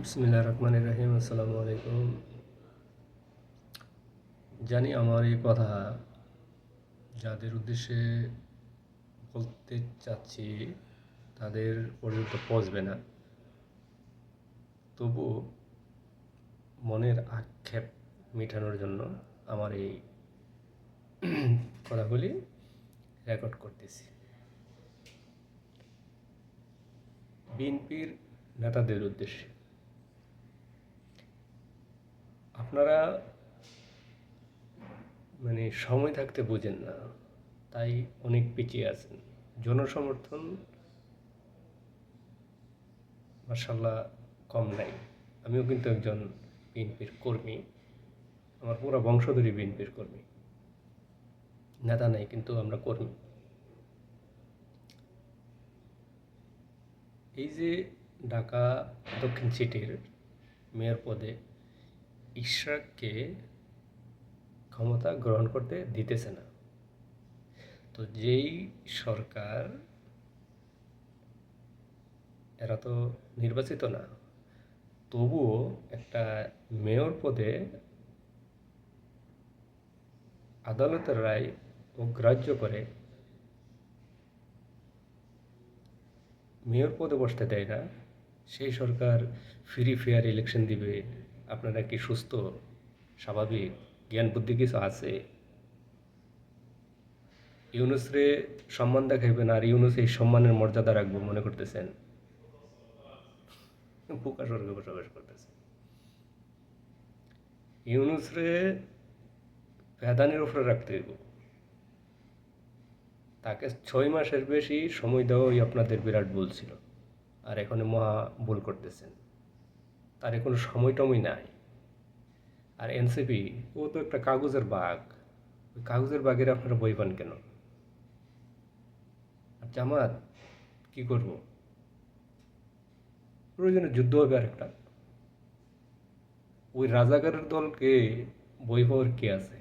বিসমিল্লাহ রহমান রহিম, আসসালামু আলাইকুম। জানি আমার এই কথা যাদের উদ্দেশ্যে বলতে চাচ্ছি তাদের পর্যন্ত পৌঁছবে না। তবু মনের আক্ষেপ মেটানোর জন্য আমার এই কথাগুলি রেকর্ড করতেছি। বিএনপির নেতাদের উদ্দেশ্যে। আপনারা মানে সময় থাকতে বোঝেন না, তাই অনেক পিছিয়ে আছেন। জনসমর্থন মার্শাল্লাহ কম নাই। আমিও কিন্তু একজন বিএনপির কর্মী, আমার পুরো বংশধরী বিএনপির কর্মী। নেতা নাই, কিন্তু আমরা কর্মী। এই যে ঢাকা দক্ষিণ সিটির মেয়র পদে ইশরাককে ক্ষমতা গ্রহণ করতে দিতেছে না। তো যেই সরকার এরা তো নির্বাচিত না, তবুও একটা মেয়র পদে আদালতের রায় অগ্রাহ্য করে মেয়র পদে বসতে দেয় না। সেই সরকার ফ্রি, ফেয়ার ইলেকশন দিবে। আপনারা কি সুস্থ? স্বাভাবিক? জ্ঞান বুদ্ধি কিছু আছে? ইউনুসরে সম্মান দেখাইবেন আর ইউনুস এই সম্মানের মর্যাদা রাখব মনে করতেছেন? পোকা স্বর্গে বসবাস ইউনুসরে প্যাদানির উপরে রাখতে হইব। তাকে ছয় মাসের বেশি সময় দেওয়াই আপনাদের বিরাট ভুল ছিল। আর এখন মহা ভুল করতেছেন। তার কোনো সময় টময় নাই। আর এনসিপি, ও তো একটা কাগজের বাঘ। ওই কাগজের বাঘের আপনারা বই পান কেন? আর জামাত, কি করব? প্রয়োজনে যুদ্ধ হবে আর একটা ওই রাজাকারের দলকে বই পাওয়ার কে আছে?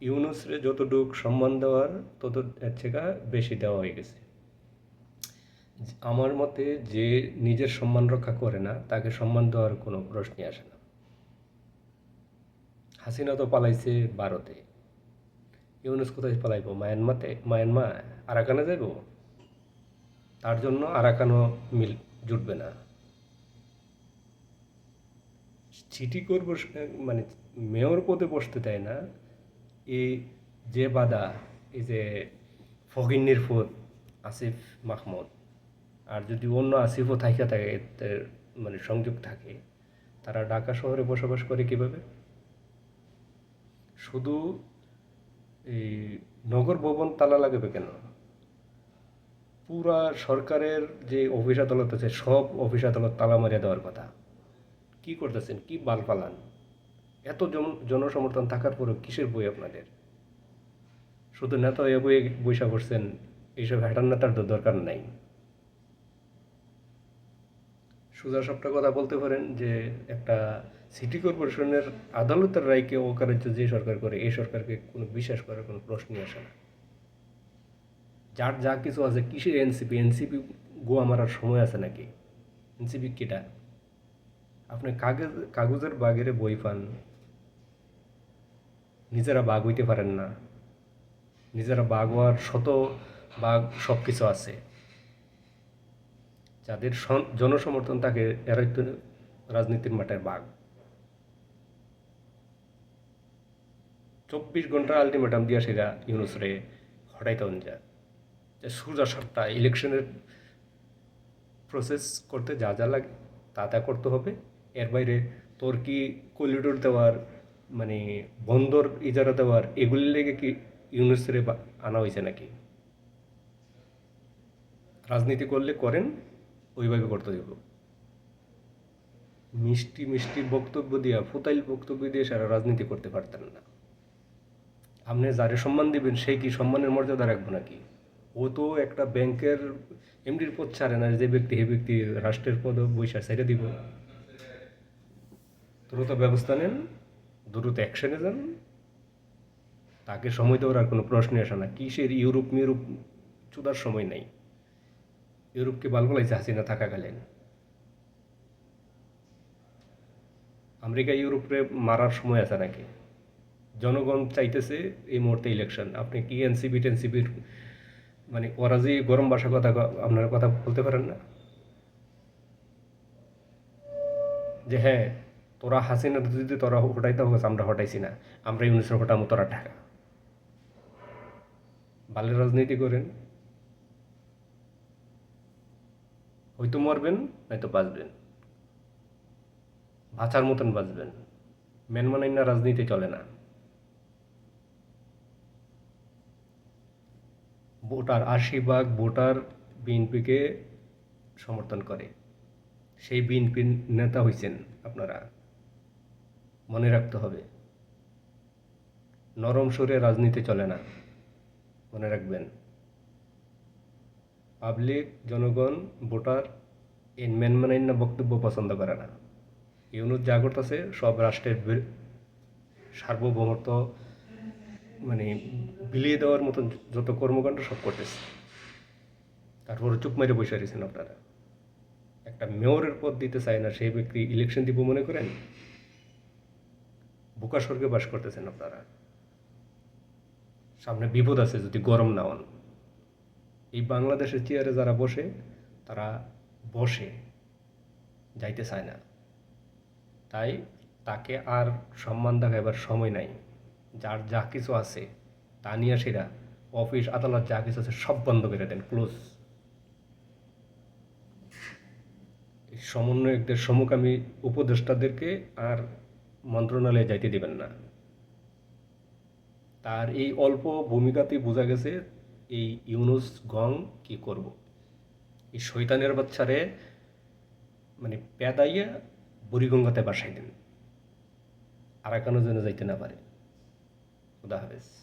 ইউনুসরে যতটুক সম্মান দেওয়ার, তত এর বেশি দেওয়া হয়ে গেছে। আমার মতে যে নিজের সম্মান রক্ষা করে না, তাকে সম্মান দেওয়ার কোনো প্রশ্নই আসে না। হাসিনা তো পালাইছে ভারতে। ইউনুস কোথায় পালাইব। মায়ানমাতে, মায়ানমা আরাকানে যাইব? তার জন্য আরাকানও মিল জুটবে না। সিটি করব মানে মেয়র পদে বসতে দেয় না। এই যে বাদা এই যে ফকিন্নির ফুদ আসিফ মাহমুদ। আর যদি অন্য আসিফও থাকে এতে মানে সংযোগ থাকে, তারা ঢাকা শহরে বসবাস করে কীভাবে? শুধু এই নগর ভবন তালা লাগবে কেন? পুরা সরকারের যে অফিস আদালত আছে, সব অফিস আদালত তালা মারিয়ে দেওয়ার কথা। কি করতেছেন? কি বাল পালান? এত জন, জনসমর্থন থাকার পরেও কিসের বই আপনাদের? শুধু নেতা হয়ে বই বৈশা করছেন এইসব হ্যাটার নেতার তো দরকার নাই। সুজা সবটা কথা বলতে পারেন যে একটা সিটি কর্পোরেশনের আদালতের রায়কে অকার্য যে সরকার করে, এই সরকারকে কোনো বিশ্বাস করার কোনো প্রশ্নই আসে না। যার যা কিছু আছে, কিসের এনসিপি এনসিপি গোয়া মারার সময় আছে নাকি? এনসিপি কেটা? আপনি কাগজ, কাগজের বাগেরে বই পান। নিজেরা বাঘ হইতে পারেন না। নিজেরা বাঘ হওয়ার শত বাঘ সব কিছু আছে। যাদের জনসমর্থন থাকে এরাই তো রাজনীতির মাঠের বাঘ। চব্বিশ ঘণ্টা আলটিমেটাম দিয়া সেরা ইউনুসরে হটাইতে যায়। যে সোজা সাতটা ইলেকশনের প্রসেস করতে যা যা লাগে, তা তা করতে হবে। এর বাইরে তোর কি করিডোর দেওয়ার মানে বন্দর ইজারা দেওয়ার, এগুলি লেগে কি ইউনিভার্সিটি আনা হয়েছে নাকি? রাজনীতি করলে করেন ওইভাবে করতে দেব। মিষ্টি মিষ্টি বক্তব্য দিয়া, ফুতাইল বক্তব্য দিয়ে সারা রাজনীতি করতে পারতেন না। আপনি যারে সম্মান দিবেন সেই কি সম্মানের মর্যাদা রাখব নাকি? ও তো একটা ব্যাংকের এমডির পদ ছাড়ে না, যে ব্যক্তি হে ব্যক্তি রাষ্ট্রের পদ বৈশা ছেড়ে দিব। দ্রুত ব্যবস্থা নেন, দ্রুত অ্যাকশনে যান। তাকে সময় দেওয়ার আর কোনো প্রশ্নই আসে না। কিসের ইউরোপ মিউরোপ চুদার সময় নেই। ইউরোপকে ভালো লাগছে হাসিনা থাকাকালীন। আমেরিকা ইউরোপে মারার সময় আছে নাকি? জনগণ চাইতেছে এই মুহূর্তে ইলেকশন আপনি কি এনসিপি টেনসিপির মানে ওরা যে গরম ভাষা কথা আপনার কথা বলতে পারেন না? যে হ্যাঁ তোরা হাসিনা যদি তোরা হটাইতে হোক আমরা হটাইছি না। আমরা ইউনিসের হটামো, তোরা ঢাকা বালের রাজনীতি করেন। হয়তো মরবেন, নয়তো বাঁচবেন। বাঁচার মতন বাঁচবেন। মেনমানাই না রাজনীতি চলে না। ভোটার আশি ভাগ ভোটার বিএনপিকে সমর্থন করে। সেই বিএনপির নেতা হয়েছেন আপনারা। মনে রাখতে হবে। নরম সুরে রাজনীতি চলে না। মনে রাখবেন। পাবলিক, জনগণ, ভোটার এই মেনমানাইন্য বক্তব্য পছন্দ করে না। ইউনুস যা করতেছে, সব রাষ্ট্রের সার্বভৌমত্ব মানে বিলিয়ে দেওয়ার মতন যত কর্মকাণ্ড সব করতেছে। তারপরে চুপ মেরে বসে রয়েছেন আপনারা। একটা মেয়রের পদ দিতে চায় না, সেই ব্যক্তি ইলেকশন দিব মনে করেন? বোকা স্বর্গে বাস করতেছেন আপনারা। সামনে বিপদ আছে, যদি গরম না হন। এই বাংলাদেশের চেয়ারে যারা বসে, তারা বসে, যাইতে চায় না। তাই তাকে আর সম্মান দেখাবার সময় নাই। যার যা কিছু আছে, তা নিয়ে সেরা অফিস, আদালত যা কিছু আছে, সব বন্ধ করে দেন, ক্লোজ। সমন্বয়কদের সমকামী উপদেষ্টাদেরকে আর মন্ত্রণালয়ে যাইতে দিবেন না। তার এই অল্প ভূমিকাতেই বোঝা গেছে এই ইউনুস গং কি করব? এই শৈতানের বাচ্চারে মানে পেদাইয়া বুড়িগঙ্গাতে বাসাই দেন। আর একানো যেন যাইতে না পারে। খুদা হাফেজ।